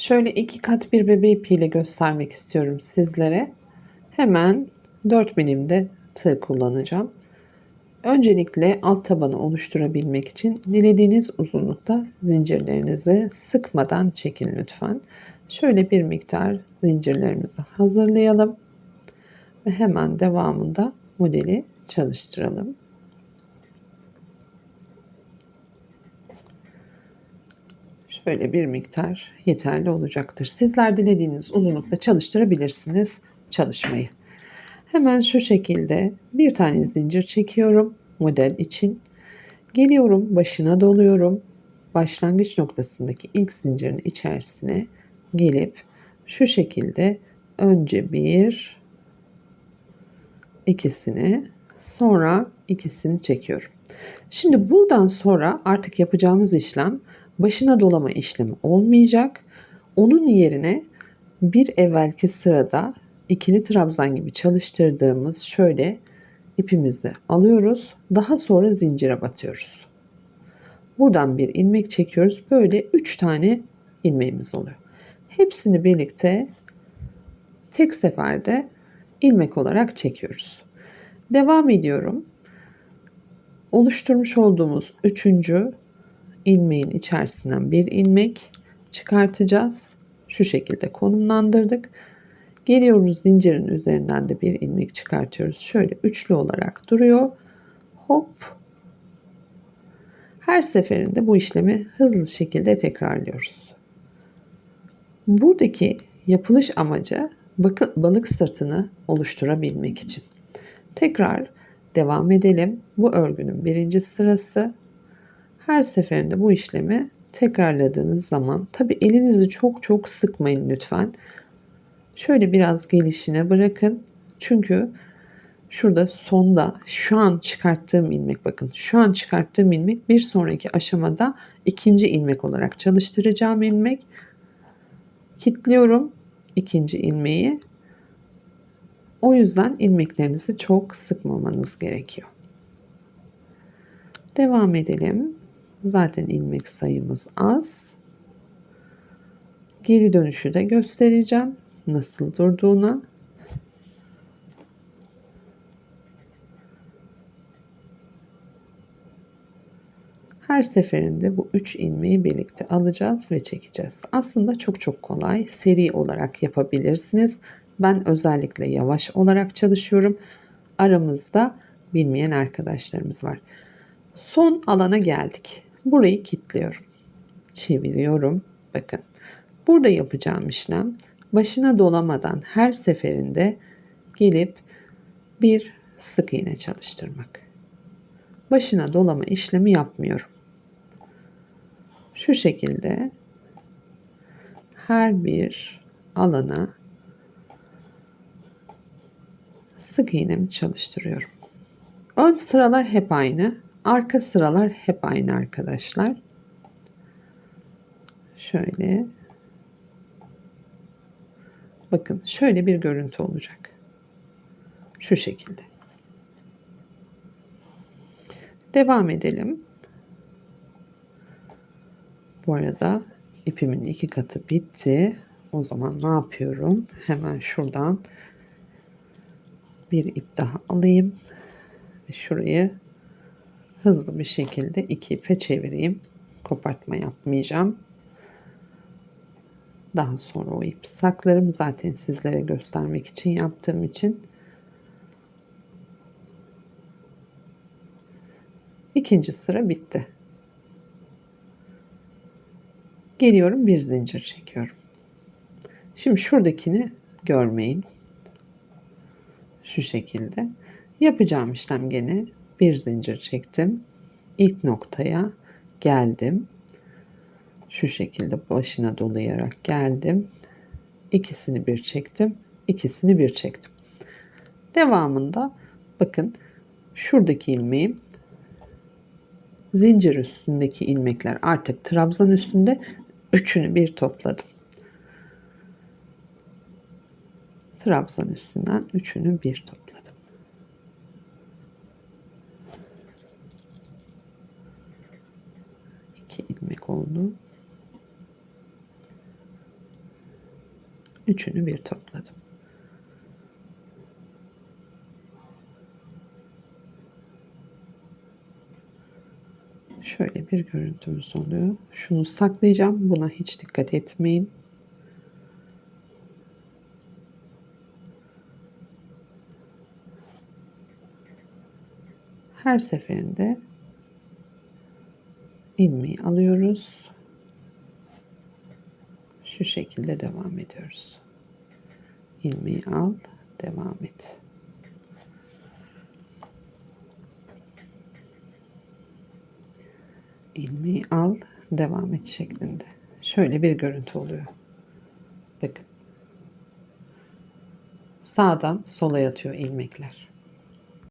Şöyle iki kat bir bebe ipiyle göstermek istiyorum sizlere. Hemen 4 milimde tığ kullanacağım. Öncelikle alt tabanı oluşturabilmek için dilediğiniz uzunlukta zincirlerinizi sıkmadan çekin lütfen. Şöyle bir miktar zincirlerimizi hazırlayalım ve hemen devamında modeli çalıştıralım. Şöyle bir miktar yeterli olacaktır. Sizler dilediğiniz uzunlukta çalıştırabilirsiniz çalışmayı. Hemen şu şekilde bir tane zincir çekiyorum model için. Geliyorum başına doluyorum. Başlangıç noktasındaki ilk zincirin içerisine gelip şu şekilde önce bir ikisini sonra ikisini çekiyorum. Şimdi buradan sonra artık yapacağımız işlem başına dolama işlemi olmayacak. Onun yerine bir evvelki sırada ikili trabzan gibi çalıştırdığımız şöyle ipimizi alıyoruz. Daha sonra zincire batıyoruz. Buradan bir ilmek çekiyoruz. Böyle 3 tane ilmeğimiz oluyor. Hepsini birlikte tek seferde ilmek olarak çekiyoruz. Devam ediyorum. Oluşturmuş olduğumuz üçüncü ilmeğin içerisinden bir ilmek çıkartacağız. Şu şekilde konumlandırdık. Geliyoruz zincirin üzerinden de bir ilmek çıkartıyoruz. Şöyle üçlü olarak duruyor. Hop. Her seferinde bu işlemi hızlı şekilde tekrarlıyoruz. Buradaki yapılış amacı balık sırtını oluşturabilmek için. Tekrar devam edelim. Bu örgünün birinci sırası. Her seferinde bu işlemi tekrarladığınız zaman tabi elinizi çok çok sıkmayın lütfen. Şöyle biraz gelişine bırakın. Çünkü şurada sonda şu an çıkarttığım ilmek bakın. Şu an çıkarttığım ilmek bir sonraki aşamada ikinci ilmek olarak çalıştıracağım ilmek. Kitliyorum ikinci ilmeği. O yüzden ilmeklerinizi çok sıkmamanız gerekiyor. Devam edelim. Zaten ilmek sayımız az. Geri dönüşü de göstereceğim nasıl durduğuna. Her seferinde bu 3 ilmeği birlikte alacağız ve çekeceğiz. Aslında çok çok kolay. Seri olarak yapabilirsiniz. Ben özellikle yavaş olarak çalışıyorum. Aramızda bilmeyen arkadaşlarımız var. Son alana geldik. Burayı kilitliyorum. Çeviriyorum. Bakın. Burada yapacağım işlem başına dolamadan her seferinde gelip bir sık iğne çalıştırmak. Başına dolama işlemi yapmıyorum. Şu şekilde her bir alana sık iğnemi çalıştırıyorum. Ön sıralar hep aynı. Arka sıralar hep aynı arkadaşlar. Şöyle Bakın şöyle bir görüntü olacak. Şu şekilde. Devam edelim. Bu arada ipimin iki katı bitti. O zaman ne yapıyorum? Hemen şuradan bir ip daha alayım. Ve şurayı hızlı bir şekilde iki ipe çevireyim. Kopartma yapmayacağım. Daha sonra o ipi saklarım. Zaten sizlere göstermek için yaptığım için. İkinci sıra bitti. Geliyorum bir zincir çekiyorum. Şimdi şuradakini görmeyin. Şu şekilde. Yapacağım işlem gene bir zincir çektim. İlk noktaya geldim şu şekilde başına dolayarak geldim. İkisini bir çektim. ikisini bir çektim. Devamında bakın şuradaki ilmeğim zincir üstündeki ilmekler artık trabzan üstünde üçünü bir topladım. Trabzan üstünden üçünü bir topladım. İki ilmek oldu. Üçünü bir topladım. Şöyle bir görüntümüz oluyor. Şunu saklayacağım. Buna hiç dikkat etmeyin. Her seferinde ilmeği alıyoruz. Şu şekilde devam ediyoruz. İlmeği al, devam et. ilmeği al, devam et şeklinde. Şöyle bir görüntü oluyor. Bakın. Sağdan sola yatıyor ilmekler.